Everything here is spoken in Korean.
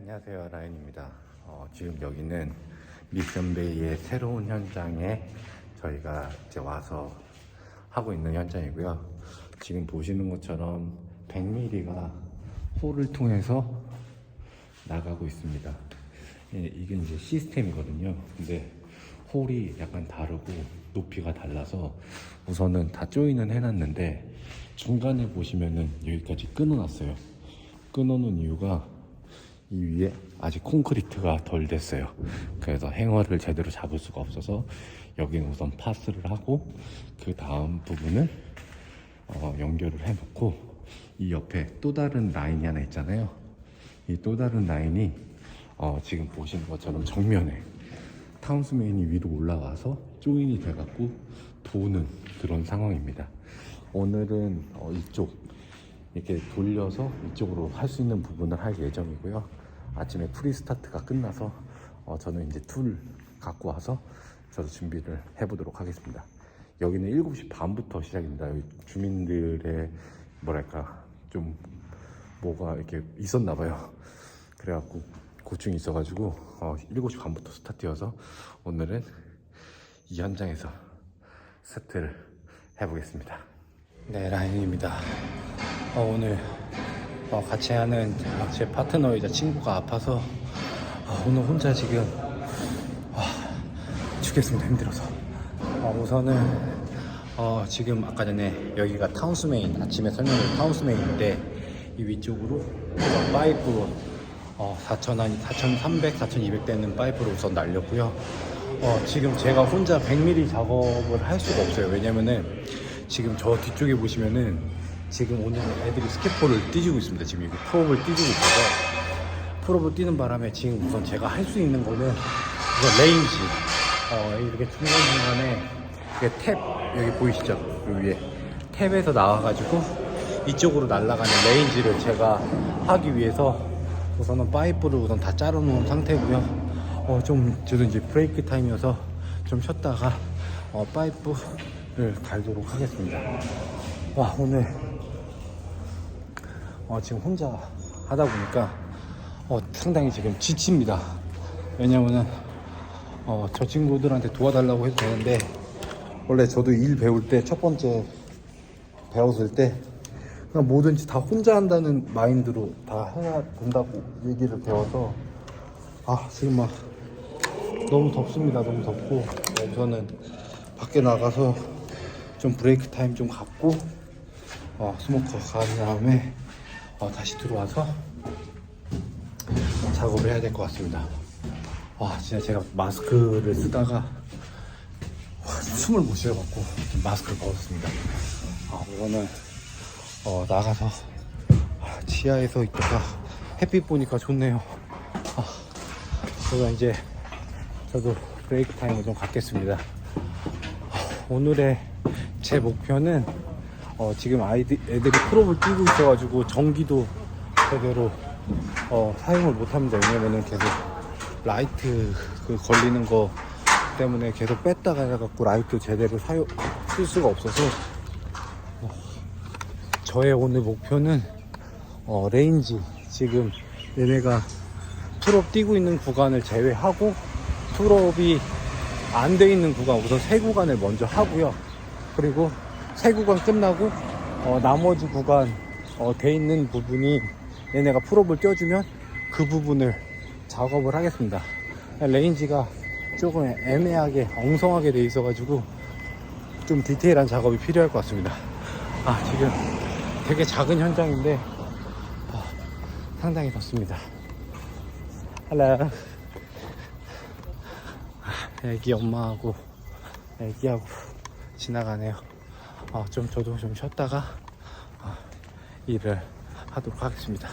안녕하세요 라인입니다. 어, 지금 여기는 미션베이의 새로운 현장에 저희가 이제 와서 하고 있는 현장이고요. 지금 보시는 것처럼 100mm가 홀을 통해서 나가고 있습니다. 예, 이게 이제 시스템이거든요. 근데 홀이 약간 다르고 높이가 달라서 우선은 다 조인은 해놨는데 중간에 보시면은 여기까지 끊어놨어요. 끊어놓은 이유가 이 위에 아직 콘크리트가 덜 됐어요. 그래서 행어를 제대로 잡을 수가 없어서 여기는 우선 파스를 하고 그 다음 부분을 어, 연결을 해놓고 이 옆에 또 다른 라인이 하나 있잖아요. 이 또 다른 라인이 어, 지금 보시는 것처럼 정면에 타운스 메인이 위로 올라와서 조인이 돼갖고 도는 그런 상황입니다. 오늘은 어, 이쪽 이렇게 돌려서 이쪽으로 할 수 있는 부분을 할 예정이고요. 아침에 프리스타트가 끝나서 어, 저는 이제 툴 갖고 와서 저도 준비를 해보도록 하겠습니다. 여기는 7시 반부터 시작입니다. 주민들의 뭐랄까 좀 뭐가 이렇게 있었나 봐요. 그래갖고 고충이 있어가지고 어, 7시 반부터 스타트여서 오늘은 이 현장에서 세트를 해보겠습니다. 네, 라인입니다. 어, 오늘 어, 같이 하는 제 파트너이자 친구가 아파서 어, 오늘 혼자 지금 아, 죽겠습니다. 힘들어서. 어, 우선은 어, 지금 아까 전에 여기가 타운스 메인 아침에 설명드린 타운스 메인인데 이 위쪽으로 파이프 어, 4,000, 4,300, 4,200 되는 파이프로 우선 날렸고요. 어, 지금 제가 혼자 100mm 작업을 할 수가 없어요. 왜냐면은 지금 저 뒤쪽에 보시면은 지금 오늘 애들이 스케포를 띄지고 있습니다. 지금 이거 프롭을 띄지고 있어서 프롭을 뛰는 바람에 지금 우선 제가 할 수 있는 거는 우선 레인지 어, 이렇게 중간중간에 이게 탭 여기 보이시죠? 여기 위에 탭에서 나와가지고 이쪽으로 날아가는 레인지를 제가 하기 위해서 우선은 파이프를 우선 다 자르놓은 상태고요. 어, 좀 저도 이제 브레이크 타임이어서 좀 쉬었다가 어, 파이프를 갈도록 하겠습니다. 와 오늘 어, 지금 혼자 하다 보니까 어, 상당히 지금 지칩니다. 왜냐면은 어, 저 친구들한테 도와달라고 해도 되는데 원래 저도 일 배울 때 첫 번째 배웠을 때 그냥 뭐든지 다 혼자 한다는 마인드로 다 해야 된다고 얘기를 배워서 아 지금 막 너무 덥습니다. 너무 덥고 우선은 밖에 나가서 좀 브레이크 타임 좀 갖고 어, 스모커 간 다음에 어, 다시 들어와서 작업을 해야 될 것 같습니다. 와 진짜 제가 마스크를 쓰다가 와, 숨을 못 쉬어갖고 마스크를 벗었습니다. 아, 이거는 어, 나가서 지하에서 있다가 햇빛 보니까 좋네요. 아, 제가 이제 저도 브레이크 타임을 좀 갖겠습니다. 아, 오늘의 제 목표는 어, 지금 아이들 애들이 프로를 뛰고 있어가지고 전기도 제대로 어, 사용을 못합니다. 왜냐면은 계속 라이트 그 걸리는 거 때문에 계속 뺐다가 해갖고 라이트 제대로 사용 쓸 수가 없어서 어, 저의 오늘 목표는 어, 레인지 지금 얘네가 풀업 뛰고 있는 구간을 제외하고 풀업이 안 돼 있는 구간 우선 세 구간을 먼저 하고요. 그리고 세 구간 끝나고 어, 나머지 구간 어, 돼 있는 부분이 얘네가 풀업을 껴주면 그 부분을 작업을 하겠습니다. 레인지가 조금 애매하게 엉성하게 돼 있어 가지고 좀 디테일한 작업이 필요할 것 같습니다. 아 지금 되게 작은 현장인데 아, 상당히 덥습니다. 할라 애기 엄마하고 애기하고 지나가네요. 어, 좀 저도 좀 쉬었다가 어, 일을 하도록 하겠습니다.